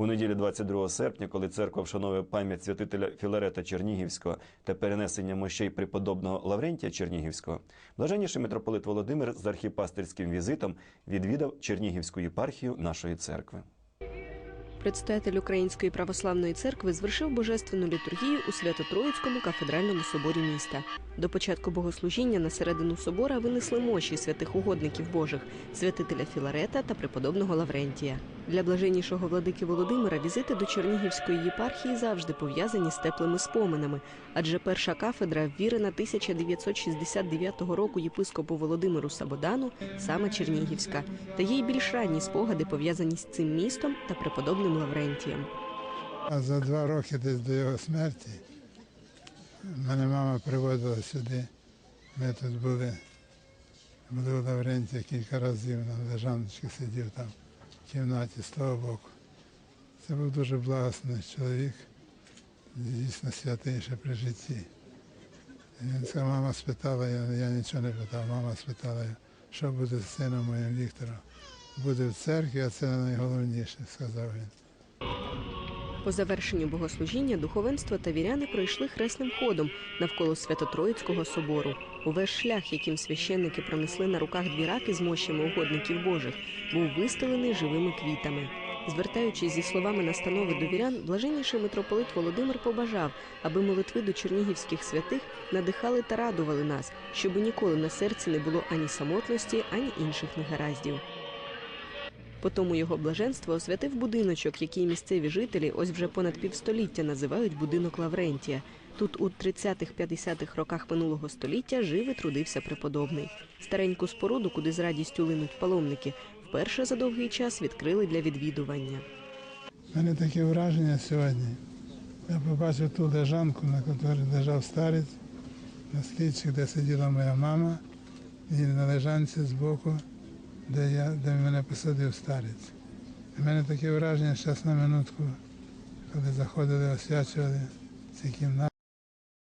У неділю 22 серпня, коли церква вшановує пам'ять святителя Філарета Чернігівського та перенесення мощей преподобного Лаврентія Чернігівського, блаженніший митрополит Володимир з архіпастерським візитом відвідав Чернігівську єпархію нашої церкви. Предстоятель Української православної церкви звершив божественну літургію у Свято-Троїцькому кафедральному соборі міста. До початку богослужіння на середину собора винесли мощі святих угодників Божих, святителя Філарета та преподобного Лаврентія. Для блаженнішого владики Володимира візити до Чернігівської єпархії завжди пов'язані з теплими споминами, адже перша кафедра ввірена 1969 року єпископу Володимиру Сабодану саме Чернігівська, та є й більш ранні спогади пов'язані з цим містом та преподобним Лаврентієм. А за два роки десь до його смерті мене мама приводила сюди. Ми тут були, були у Лавренті кілька разів на лежаночці сидів там кімнаті слава Богу. Це був дуже благосний чоловік, дійсно святий при житті. Він сказав, мама спитала, я, я нічого не питав, мама спитала, що буде з сином моїм Віктором. Буде в церкві, а це найголовніше, сказав він. По завершенню богослужіння духовенство та віряни пройшли хресним ходом навколо Свято-Троїцького собору. Увесь шлях, яким священники пронесли на руках дві раки з мощами угодників Божих, був вистелений живими квітами. Звертаючись зі словами настанови до вірян, блаженніший митрополит Володимир побажав, аби молитви до чернігівських святих надихали та радували нас, щоб ніколи на серці не було ані самотності, ані інших негараздів. Потому його блаженство освятив будиночок, який місцеві жителі ось вже понад півстоліття називають будинок Лаврентія. Тут у 30-50-х роках минулого століття жив і трудився преподобний. Стареньку споруду, куди з радістю линуть паломники, вперше за довгий час відкрили для відвідування. У мене таке враження сьогодні. Я побачив ту лежанку, на якій лежав старець, на слідчих, де сиділа моя мама, і на лежанці збоку, де, я, де мене посадив старець. У мене таке враження, зараз на минутку, коли заходили, освячували ці кімнати.